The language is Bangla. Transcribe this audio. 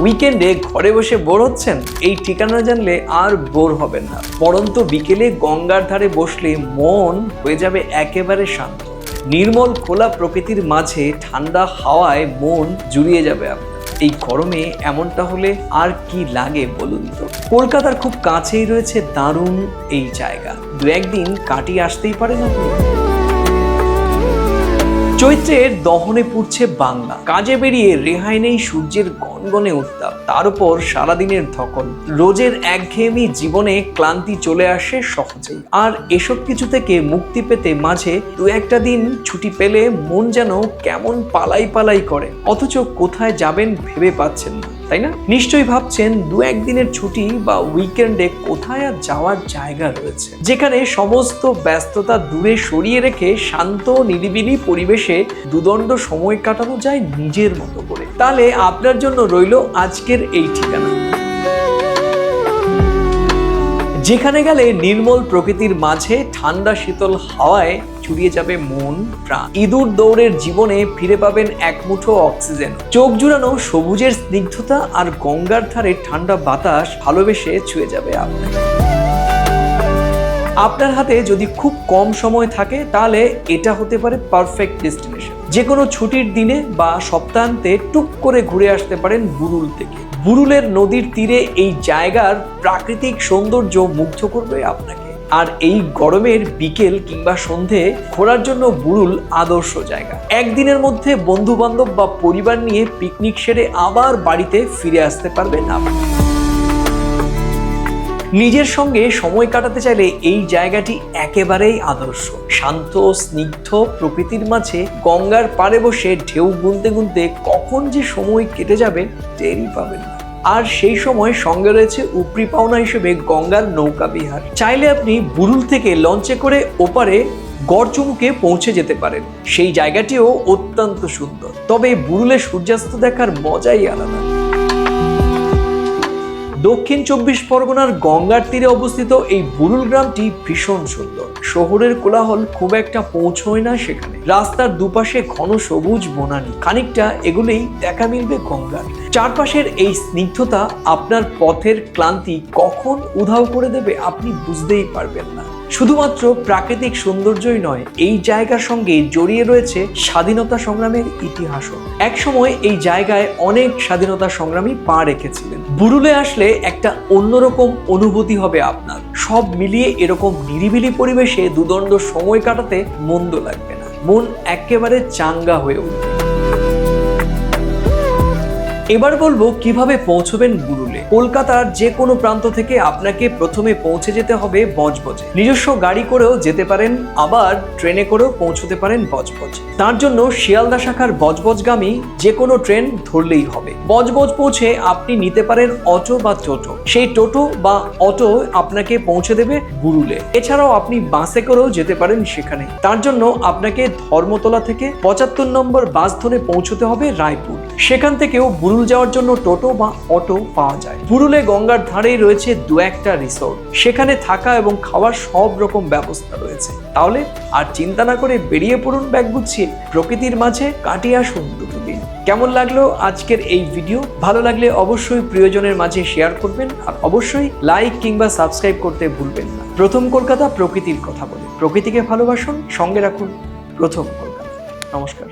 উইকেন্ডে ঘরে বসে বোর হচ্ছেন? এই ঠিকানা জানলে আর বোর হবেন না। পরন্ত বিকেলে গঙ্গার ধারে বসলে মন হয়ে যাবে একেবারে শান্ত। নির্মল খোলা প্রকৃতির মাঝে ঠান্ডা হাওয়ায় মন জুড়িয়ে যাবে আপনার। এই গরমে এমনটা হলে আর কি লাগে বলুন তো? কলকাতার খুব কাছেই রয়েছে দারুণ এই জায়গা। দু একদিন কাটিয়ে আসতেই পারেন আপনি। চৈত্রের দহনে পুড়ছে বাংলা। কাজে বেরিয়ে রেহাই নেই সূর্যের গনগনে উত্তাপ। তার উপর সারাদিনের ধকল রোজের একঘেয়েমি জীবনে ক্লান্তি চলে আসে সহজেই। আর এসব কিছু থেকে মুক্তি পেতে মাঝে দু একটা দিন ছুটি পেলে মন যেন কেমন পালাই পালাই করে। অথচ কোথায় যাবেন ভেবে পাচ্ছেন না। তাই না? নিশ্চয়ই ভাবছেন দু একদিনের ছুটি বা উইকেন্ডে কোথায় আর যাওয়ার জায়গা রয়েছে। যেখানে সমস্ত ব্যস্ততা দূরে সরিয়ে রেখে শান্ত, নিরিবিলি পরিবেশে দুদণ্ড সময় কাটানো যায় নিজের মতো করে। তাহলে আপনার জন্য রইল আজকের এই ঠিকানা। যেখানে গেলে নির্মল প্রকৃতির মাঝে ঠান্ডা শীতল হাওয়ায় চুরিয়ে যাবে মন, প্রাণ। ইঁদুর দৌড়ের জীবনে ফিরে পাবেন এক মুঠো অক্সিজেন। চোখ জুড়ানো সবুজের স্নিগ্ধতা আর গঙ্গার ধারে ঠান্ডা বাতাস ভালোবেসে ছুঁয়ে যাবে আপনাকে আপনার হাতে যদি খুব কম সময় থাকে, তাহলে এটা হতে পারে পারফেক্ট ডেস্টিনেশন যে কোনো ছুটির দিনে বা সপ্তাহান্তে টুক করে ঘুরে আসতে পারেন বুরুল থেকে। বুরুলের নদীর তীরে এই জায়গার প্রাকৃতিক সৌন্দর্য মুগ্ধ করবে আপনাকে। আর এই গরমের বিকেল কিংবা সন্ধে ঘোরার জন্য বুরুল আদর্শ জায়গা। একদিনের মধ্যে বন্ধু বান্ধব বা পরিবার নিয়ে পিকনিক সেরে আবার বাড়িতে ফিরে আসতে পারবেন আপনি নিজের সঙ্গে সময় কাটাতে চাইলে এই জায়গাটি একেবারেই আদর্শ। শান্ত, স্নিগ্ধ প্রকৃতির মাঝে গঙ্গার পাড়ে বসে ঢেউ গুনতে গুনতে কখন যে সময় কেটে যাবে, টেরই পাবেন না। আর সেই সময় সঙ্গে রয়েছে উপরি পাওনা হিসেবে গঙ্গার নৌকা বিহার। চাইলে আপনি বুরুল থেকে লঞ্চে করে ওপারে গড়চুমুকে পৌঁছে যেতে পারেন। সেই জায়গাটিও অত্যন্ত সুন্দর। তবে বুরুলে সূর্যাস্ত দেখার মজাই আলাদা। দক্ষিণ চব্বিশ পরগনার গঙ্গার তীরে অবস্থিত এই বুরুল গ্রামটি ভীষণ সুন্দর। শহরের কোলাহল খুব একটা পৌঁছয় না সেখানে। রাস্তার দুপাশে ঘন সবুজ বনানি। খানিকটা এগুলেই দেখা মিলবে গঙ্গার। চারপাশের এই স্নিগ্ধতা আপনার পথের ক্লান্তি কখন উধাও করে দেবে আপনি বুঝতেই পারবেন না। শুধুমাত্র প্রাকৃতিক সৌন্দর্যই নয়, এই জায়গার সঙ্গে জড়িয়ে রয়েছে স্বাধীনতা সংগ্রামের ইতিহাসও। একসময় এই জায়গায় অনেক স্বাধীনতা সংগ্রামী পা রেখেছিলেন। বুরুলে আসলে একটা অন্যরকম অনুভূতি হবে আপনার। সব মিলিয়ে এরকম নিরিবিলি পরিবেশে দুদণ্ড সময় কাটাতে মন্দ লাগবে না। মন একেবারে চাঙ্গা হয়ে উঠবে। এবার বলব কীভাবে পৌঁছবেন গুরুলে। কলকাতার যে কোনো প্রান্ত থেকে আপনাকে প্রথমে পৌঁছে যেতে হবে বজবজে। নিজস্ব গাড়ি করেও যেতে পারেন, আবার ট্রেনে করেও পৌঁছতে পারেন বজবজ। তার জন্য শিয়ালদা শাখার বজবজগামী যে কোনো ট্রেন ধরলেই হবে। বজবজ পৌঁছে আপনি নিতে পারেন অটো বা টোটো। সেই টোটো বা অটো আপনাকে পৌঁছে দেবে গুরুলে। এছাড়াও আপনি বাসে করেও যেতে পারেন সেখানে। তার জন্য আপনাকে ধর্মতলা থেকে পঁচাত্তর নম্বর বাস ধরে পৌঁছতে হবে রায়পুর। সেখান থেকেও বুরুল যাওয়ার জন্য টোটো বা অটো পাওয়া যায়। বুরুলে গঙ্গার ধারেই রয়েছে দু একটা রিসোর্ট। সেখানে থাকা এবং খাওয়ার সব রকম ব্যবস্থা রয়েছে। তাহলে আর চিন্তা না করে বেরিয়ে পড়ুন ব্যাগ গুছিয়ে প্রকৃতির মাঝে কাটিয়ে আসুন দুটো দিন কেমন লাগল আজকের এই ভিডিও? ভালো লাগলে অবশ্যই প্রিয়জনের মাঝে শেয়ার করবেন। আর অবশ্যই লাইক কিংবা সাবস্ক্রাইব করতে ভুলবেন না। প্রথম কলকাতা প্রকৃতির কথা বলে। প্রকৃতিকে ভালোবাসুন, সঙ্গে রাখুন প্রথম কলকাতা। নমস্কার।